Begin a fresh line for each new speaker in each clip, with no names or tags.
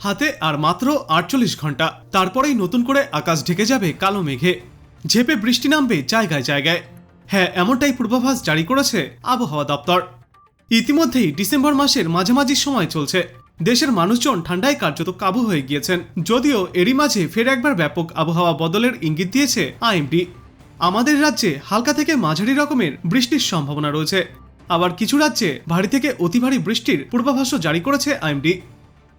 হাতে আর মাত্র আটচল্লিশ ঘণ্টা। তারপরেই নতুন করে আকাশ ঢেকে যাবে কালো মেঘে। ঝেপে বৃষ্টি নামবে জায়গায় জায়গায়। হ্যাঁ এমনটাই পূর্বাভাস জারি করেছে আবহাওয়া দপ্তর। ইতিমধ্যেই ডিসেম্বর মাসের মাঝামাঝি সময় চলছে। দেশের মানুষজন ঠান্ডায় কার্যত কাবু হয়ে গিয়েছেন। যদিও এরই মাঝে ফের একবার ব্যাপক আবহাওয়া বদলের ইঙ্গিত দিয়েছে আইএমডি। আমাদের রাজ্যে হালকা থেকে মাঝারি রকমের বৃষ্টির সম্ভাবনা রয়েছে। আবার কিছু রাজ্যে ভারী থেকে অতি ভারী বৃষ্টির পূর্বাভাসও জারি করেছে আইএমডি।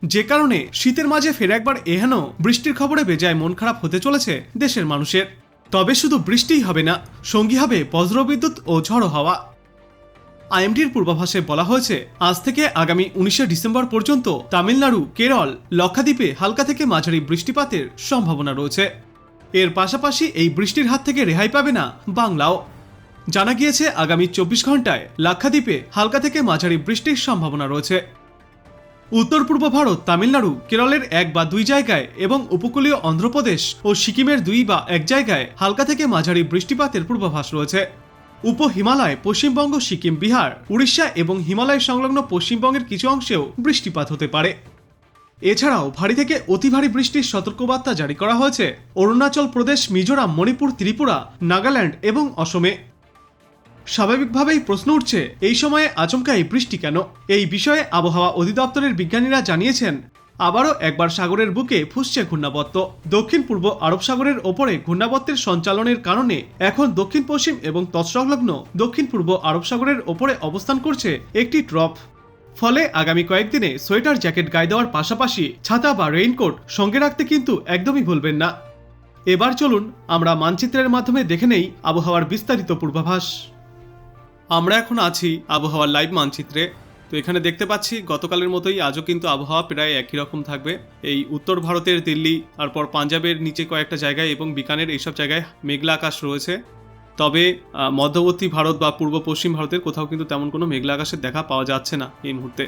যে কারণে শীতের মাঝে ফের একবার এহেন বৃষ্টির খবরে বেজায় মন খারাপ হতে চলেছে দেশের মানুষের। তবে শুধু বৃষ্টিই হবে না, সঙ্গী হবে বজ্রবিদ্যুৎ ও ঝড়ো হাওয়া। আইএমডির পূর্বাভাসে বলা হয়েছে, আজ থেকে আগামী উনিশে ডিসেম্বর পর্যন্ত তামিলনাড়ু, কেরল, লক্ষাদ্বীপে হালকা থেকে মাঝারি বৃষ্টিপাতের সম্ভাবনা রয়েছে। এর পাশাপাশি এই বৃষ্টির হাত থেকে রেহাই পাবে না বাংলাও। জানা গিয়েছে, আগামী চব্বিশ ঘন্টায় লাক্ষাদ্বীপে হালকা থেকে মাঝারি বৃষ্টির সম্ভাবনা রয়েছে। উত্তর পূর্ব ভারত, তামিলনাড়ু, কেরলের এক বা দুই জায়গায় এবং উপকূলীয় অন্ধ্রপ্রদেশ ও সিকিমের দুই বা এক জায়গায় হালকা থেকে মাঝারি বৃষ্টিপাতের পূর্বাভাস রয়েছে। উপ হিমালয়, পশ্চিমবঙ্গ, সিকিম, বিহার, উড়িষ্যা এবং হিমালয় সংলগ্ন পশ্চিমবঙ্গের কিছু অংশেও বৃষ্টিপাত হতে পারে। এছাড়াও ভারী থেকে অতি ভারী বৃষ্টির সতর্কবার্তা জারি করা হয়েছে। অরুণাচল প্রদেশ, মিজোরাম, মণিপুর, ত্রিপুরা, নাগাল্যান্ড এবং অসমে। স্বাভাবিকভাবেই প্রশ্ন উঠছে, এই সময়ে আচমকা এই বৃষ্টি কেন? এই বিষয়ে আবহাওয়া অধিদপ্তরের বিজ্ঞানীরা জানিয়েছেন, আবারও একবার সাগরের বুকে ফুসছে ঘূর্ণাবর্ত। দক্ষিণ পূর্ব আরব সাগরের ওপরে ঘূর্ণাবর্তের সঞ্চালনের কারণে এখন দক্ষিণ পশ্চিম এবং তৎসংলগ্ন দক্ষিণ পূর্ব আরব সাগরের ওপরে অবস্থান করছে একটি ট্রপ ফলে আগামী কয়েকদিনে সোয়েটার জ্যাকেট গায়ে দেওয়ার পাশাপাশি ছাতা বা রেইনকোট সঙ্গে রাখতে কিন্তু একদমই ভুলবেন না। এবার চলুন, আমরা মানচিত্রের মাধ্যমে দেখে নেই আবহাওয়ার বিস্তারিত পূর্বাভাস। আমরা এখন আছি আবহাওয়ার লাইভ মানচিত্রে। তো এখানে দেখতে পাচ্ছি, গতকালের মতোই আজও কিন্তু আবহাওয়া প্রায় একই রকম থাকবে। এই উত্তর ভারতের দিল্লি, তারপর পাঞ্জাবের নিচে কয়েকটা জায়গায় এবং বিকানের এইসব জায়গায় মেঘলা আকাশ রয়েছে। তবে মধ্যবর্তী ভারত বা পূর্ব পশ্চিম ভারতের কোথাও কিন্তু তেমন কোনো মেঘলা আকাশের দেখা পাওয়া যাচ্ছে না এই মুহূর্তে।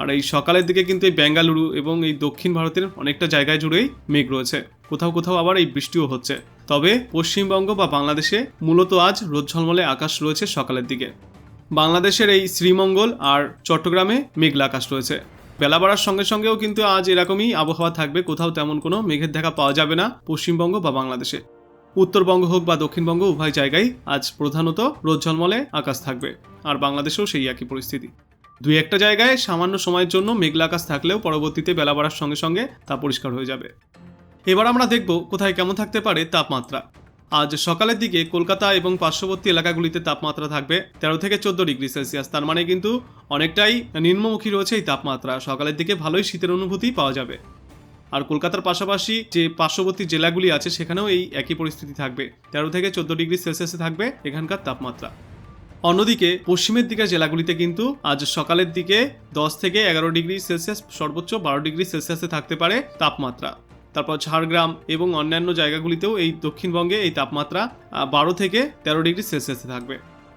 আর এই সকালের দিকে কিন্তু এই বেঙ্গালুরু এবং এই দক্ষিণ ভারতের অনেকটা জায়গায় জুড়েই মেঘ রয়েছে। কোথাও কোথাও আবার এই বৃষ্টিও হচ্ছে। তবে পশ্চিমবঙ্গ বা বাংলাদেশে মূলত আজ রোদ ঝলমলে আকাশ রয়েছে সকালের দিকে। বাংলাদেশের এই শ্রীমঙ্গল আর চট্টগ্রামে মেঘলা আকাশ রয়েছে। বেলা বাড়ার সঙ্গে সঙ্গেও কিন্তু আজ এরকমই আবহাওয়া থাকবে। কোথাও তেমন কোনো মেঘের দেখা পাওয়া যাবে না পশ্চিমবঙ্গ বা বাংলাদেশে। উত্তরবঙ্গ হোক বা দক্ষিণবঙ্গ উভয় জায়গায় আজ প্রধানত রোদ ঝলমলে আকাশ থাকবে। আর বাংলাদেশেও সেই একই পরিস্থিতি। দুই একটা জায়গায় সামান্য সময়ের জন্য মেঘলা আকাশ থাকলেও পরবর্তীতে বেলা বাড়ার সঙ্গে সঙ্গে তা পরিষ্কার হয়ে যাবে। এবার আমরা দেখব কোথায় কেমন থাকতে পারে তাপমাত্রা। আজ সকালের দিকে কলকাতা এবং পার্শ্ববর্তী এলাকাগুলিতে তাপমাত্রা থাকবে তেরো থেকে চোদ্দ ডিগ্রি সেলসিয়াস। তার মানে কিন্তু অনেকটাই নিম্নমুখী রয়েছে এই তাপমাত্রা। সকালের দিকে ভালোই শীতের অনুভূতি পাওয়া যাবে। আর কলকাতার পাশাপাশি যে পার্শ্ববর্তী জেলাগুলি আছে সেখানেও এই একই পরিস্থিতি থাকবে। তেরো থেকে চোদ্দ ডিগ্রি সেলসিয়াসে থাকবে এখানকার তাপমাত্রা। অন্যদিকে পশ্চিমের দিকের জেলাগুলিতে কিন্তু আজ সকালের দিকে দশ থেকে এগারো ডিগ্রি সেলসিয়াস, সর্বোচ্চ বারো ডিগ্রি সেলসিয়াসে থাকতে পারে তাপমাত্রা। তারপর ঝাড়গ্রাম এবং অন্যান্য জায়গাগুলিতেও এই দক্ষিণবঙ্গে এই তাপমাত্রা বারো থেকে তেরো ডিগ্রি সেলসিয়াসে থাকবে।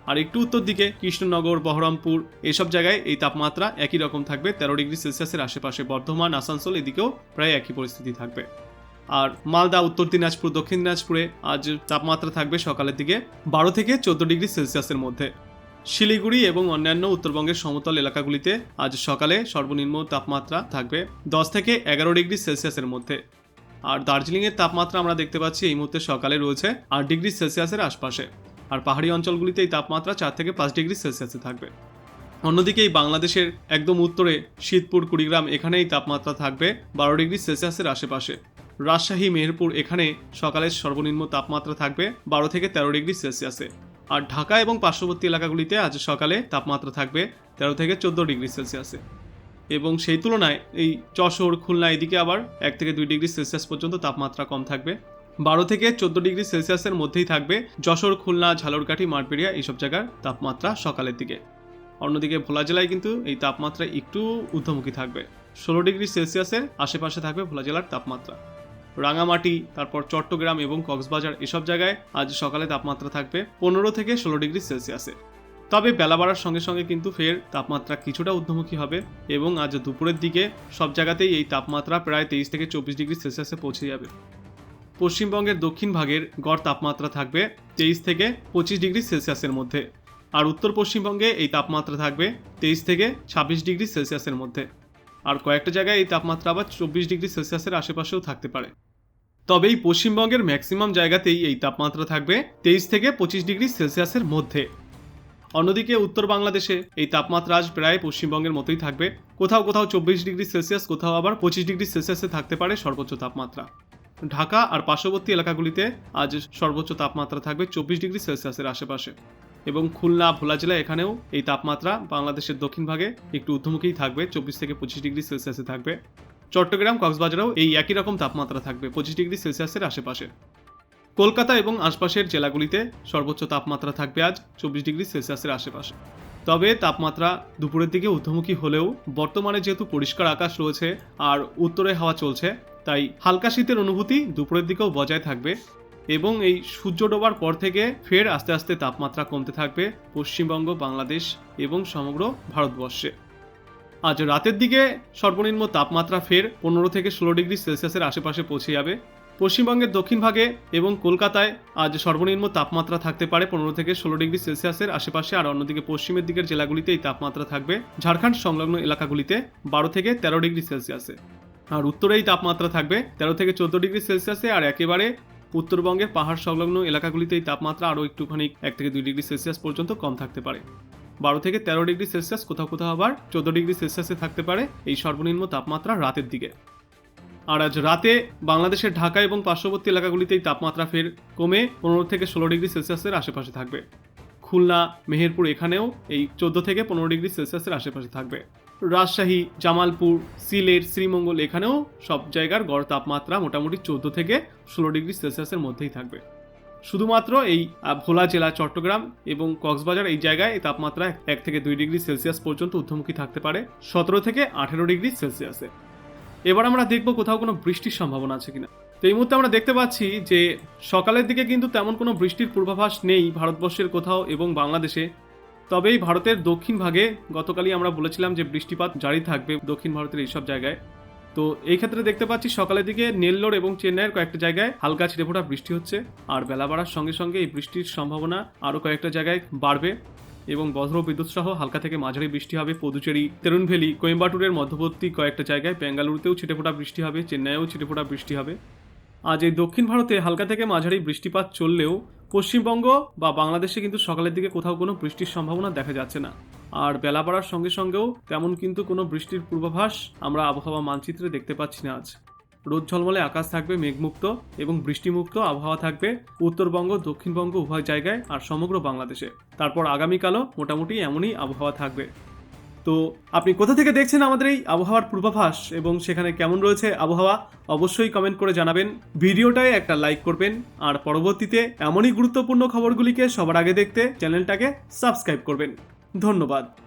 আর একটু উত্তর দিকে, কৃষ্ণনগর, বহরমপুর, এসব জায়গায় এই তাপমাত্রা একই রকম থাকবে, তেরো ডিগ্রি সেলসিয়াসের আশেপাশে। বর্ধমান, আসানসোল এদিকেও প্রায় একই পরিস্থিতি থাকবে। আর মালদা, উত্তর দিনাজপুর, দক্ষিণ দিনাজপুরে আজ তাপমাত্রা থাকবে সকালের দিকে বারো থেকে চোদ্দ ডিগ্রি সেলসিয়াসের মধ্যে। শিলিগুড়ি এবং অন্যান্য উত্তরবঙ্গের সমতল এলাকাগুলিতে আজ সকালে সর্বনিম্ন তাপমাত্রা থাকবে দশ থেকে এগারো ডিগ্রি সেলসিয়াসের মধ্যে। আর দার্জিলিংয়ের তাপমাত্রা আমরা দেখতে পাচ্ছি এই মুহূর্তে সকালে রয়েছে আট ডিগ্রি সেলসিয়াসের আশপাশে। আর পাহাড়ি অঞ্চলগুলিতে এই তাপমাত্রা চার থেকে পাঁচ ডিগ্রি সেলসিয়াসে থাকবে। অন্যদিকে এই বাংলাদেশের একদম উত্তরে শীতপুর, কুড়িগ্রাম, এখানে এই তাপমাত্রা থাকবে বারো ডিগ্রি সেলসিয়াসের আশেপাশে। রাজশাহী, মেহেরপুর, এখানে সকালের সর্বনিম্ন তাপমাত্রা থাকবে বারো থেকে তেরো ডিগ্রি সেলসিয়াসে। আর ঢাকা এবং পার্শ্ববর্তী এলাকাগুলিতে আজ সকালে তাপমাত্রা থাকবে তেরো থেকে চোদ্দ ডিগ্রি সেলসিয়াসে। এবং সেই তুলনায় এই যশোর, খুলনা এদিকে আবার এক থেকে দুই ডিগ্রি সেলসিয়াস পর্যন্ত তাপমাত্রা কম থাকবে। বারো থেকে চোদ্দ ডিগ্রি সেলসিয়াসের মধ্যেই থাকবে যশোর, খুলনা ঝালরকাঠি মারপেড়িয়া এইসব জায়গার তাপমাত্রা সকালের দিকে। অন্যদিকে ভোলা জেলায় কিন্তু এই তাপমাত্রা একটু ঊর্ধ্বমুখী থাকবে। ষোলো ডিগ্রি সেলসিয়াসের আশেপাশে থাকবে ভোলা জেলার তাপমাত্রা। রাঙামাটি, তারপর চট্টগ্রাম এবং কক্সবাজার এসব জায়গায় আজ সকালে তাপমাত্রা থাকবে পনেরো থেকে ষোলো ডিগ্রি সেলসিয়াসে। তবে বেলা বাড়ার সঙ্গে সঙ্গে কিন্তু ফের তাপমাত্রা কিছুটা ঊর্ধ্বমুখী হবে এবং আজ দুপুরের দিকে সব জায়গাতেই এই তাপমাত্রা প্রায় তেইশ থেকে চব্বিশ ডিগ্রি সেলসিয়াসে পৌঁছে যাবে। পশ্চিমবঙ্গের দক্ষিণ ভাগের গড় তাপমাত্রা থাকবে তেইশ থেকে পঁচিশ ডিগ্রি সেলসিয়াসের মধ্যে আর উত্তর পশ্চিমবঙ্গে এই তাপমাত্রা থাকবে তেইশ থেকে ছাব্বিশ ডিগ্রি সেলসিয়াসের মধ্যে। আর কয়েকটা জায়গায় এই তাপমাত্রা আবার চব্বিশ ডিগ্রি সেলসিয়াসের আশেপাশেও থাকতে পারে। তবে এই পশ্চিমবঙ্গের ম্যাক্সিমাম জায়গাতেই এই তাপমাত্রা থাকবে তেইশ থেকে পঁচিশ ডিগ্রি সেলসিয়াসের মধ্যে। অন্যদিকে উত্তর বাংলাদেশে এই তাপমাত্রা আজ প্রায় পশ্চিমবঙ্গের মতোই থাকবে। কোথাও কোথাও চব্বিশ ডিগ্রি সেলসিয়াস, কোথাও আবার পঁচিশ ডিগ্রি সেলসিয়াসে থাকতে পারে সর্বোচ্চ তাপমাত্রা। ঢাকা আর পার্শ্ববর্তী এলাকাগুলিতে আজ সর্বোচ্চ তাপমাত্রা থাকবে চব্বিশ ডিগ্রি সেলসিয়াসের আশেপাশে। এবং খুলনা, ভোলা জেলা এখানেও এই তাপমাত্রা বাংলাদেশের দক্ষিণ ভাগে একটু ঊর্ধ্বমুখীই থাকবে, চব্বিশ থেকে পঁচিশ ডিগ্রি সেলসিয়াসে থাকবে। চট্টগ্রাম, কক্সবাজারেও এই একই রকম তাপমাত্রা থাকবে, পঁচিশ ডিগ্রি সেলসিয়াসের আশেপাশে। কলকাতা এবং আশপাশের জেলাগুলিতে সর্বোচ্চ তাপমাত্রা থাকবে আজ চব্বিশ ডিগ্রি সেলসিয়াসের আশেপাশে। তবে তাপমাত্রা দুপুরের দিকে ঊর্ধ্বমুখী হলেও বর্তমানে যেহেতু পরিষ্কার আকাশ রয়েছে আর উত্তরে হাওয়া চলছে, তাই হালকা শীতের অনুভূতি দুপুরের দিকেও বজায় থাকবে এবং এই সূর্য ডোবার পর থেকে ফের আস্তে আস্তে তাপমাত্রা কমতে থাকবে পশ্চিমবঙ্গ, বাংলাদেশ এবং সমগ্র ভারতবর্ষে। আজ রাতের দিকে সর্বনিম্ন তাপমাত্রা ফের পনেরো থেকে ষোলো ডিগ্রি সেলসিয়াসের আশেপাশে পৌঁছে যাবে। পশ্চিমবঙ্গের দক্ষিণ ভাগে এবং কলকাতায় আজ সর্বনিম্ন তাপমাত্রা থাকতে পারে পনেরো থেকে ষোলো ডিগ্রি সেলসিয়াসের আশেপাশে, আর অন্যদিকে পশ্চিমের দিকের জেলাগুলিতে এই তাপমাত্রা থাকবে ঝাড়খণ্ড সংলগ্ন এলাকাগুলিতে বারো থেকে তেরো ডিগ্রি সেলসিয়াসে। আর উত্তরে এই তাপমাত্রা থাকবে তেরো থেকে চোদ্দ ডিগ্রি সেলসিয়াসে, আর একেবারে উত্তরবঙ্গের পাহাড় সংলগ্ন এলাকাগুলিতে এই তাপমাত্রা আরও একটুখানি এক থেকে দুই ডিগ্রি সেলসিয়াস পর্যন্ত কম থাকতে পারে। বারো থেকে তেরো ডিগ্রি সেলসিয়াস কোথাও কোথাও আবার চোদ্দ ডিগ্রি সেলসিয়াসে থাকতে পারে এই সর্বনিম্ন তাপমাত্রা রাতের দিকে। আর আজ রাতে বাংলাদেশের ঢাকা এবং পার্শ্ববর্তী এলাকাগুলিতে এই তাপমাত্রা ফের কমে পনেরো থেকে ষোলো ডিগ্রি সেলসিয়াসের আশেপাশে থাকবে। খুলনা, মেহেরপুর এখানেও এই চোদ্দ থেকে পনেরো ডিগ্রি সেলসিয়াসের আশেপাশে থাকবে। রাজশাহী, জামালপুর, সিলেট, শ্রীমঙ্গল এখানেও সব জায়গার গড় তাপমাত্রা মোটামুটি চোদ্দ থেকে ষোলো ডিগ্রি সেলসিয়াসের মধ্যেই থাকবে। শুধুমাত্র এই ভোলা জেলা, চট্টগ্রাম এবং কক্সবাজার এই জায়গায় তাপমাত্রা এক থেকে দুই ডিগ্রি সেলসিয়াস পর্যন্ত ঊর্ধ্বমুখী থাকতে পারে সতেরো থেকে আঠেরো ডিগ্রি সেলসিয়াসে। এবার আমরা দেখব কোথাও কোনো বৃষ্টির সম্ভাবনা আছে কিনা। তো এই মুহূর্তে আমরা দেখতে পাচ্ছি যে সকালের দিকে কিন্তু তেমন কোনো বৃষ্টির পূর্বাভাস নেই ভারতবর্ষের কোথাও এবং বাংলাদেশে। তবে এই ভারতের দক্ষিণ ভাগে গতকালই আমরা বলেছিলাম যে বৃষ্টিপাত জারি থাকবে দক্ষিণ ভারতের এইসব জায়গায়। তো এই ক্ষেত্রে দেখতে পাচ্ছি সকালের দিকে নেল্লোর এবং চেন্নাইয়ের কয়েকটা জায়গায় হালকা ছিটেফোঁটা বৃষ্টি হচ্ছে। আর বেলা বাড়ার সঙ্গে সঙ্গে এই বৃষ্টির সম্ভাবনা আরও কয়েকটা জায়গায় বাড়বে। এবং বজ্র বিদ্যুৎ সহ হালকা থেকে মাঝারি বৃষ্টি হবে পদুচেরি, তেরুনভেলি, কোয়েম্বাটুরের মধ্যবর্তী কয়েকটা জায়গায়, বেঙ্গালুরুতেও ছিটেফোঁটা বৃষ্টি হবে, চেন্নাইয়েও ছিটেফোঁটা বৃষ্টি হবে। আজ এই দক্ষিণ ভারতে হালকা থেকে মাঝারি বৃষ্টিপাত চললেও পশ্চিমবঙ্গ বা বাংলাদেশে কিন্তু সকালের দিকে কোথাও কোনো বৃষ্টির সম্ভাবনা দেখা যাচ্ছে না। আর বেলা বাড়ার সঙ্গে সঙ্গেও তেমন কিন্তু কোনো বৃষ্টির পূর্বাভাস আমরা আবহাওয়া মানচিত্রে দেখতে পাচ্ছি না আজ। রোদ ঝলমলে আকাশ থাকবে মেঘমুক্ত এবং বৃষ্টিমুক্ত আবহাওয়া থাকবে উত্তরবঙ্গ, দক্ষিণবঙ্গ উভয় জায়গায় আর সমগ্র বাংলাদেশে। তারপর আগামীকালও মোটামুটি এমনই আবহাওয়া থাকবে। তো আপনি কোথা থেকে দেখছেন আমাদের এই আবহাওয়ার পূর্বাভাস এবং সেখানে কেমন রয়েছে আবহাওয়া, অবশ্যই কমেন্ট করে জানাবেন। ভিডিওটায় একটা লাইক করবেন। আর পরবর্তীতে এমনই গুরুত্বপূর্ণ খবরগুলিকে সবার আগে দেখতে চ্যানেলটাকে সাবস্ক্রাইব করবেন। ধন্যবাদ।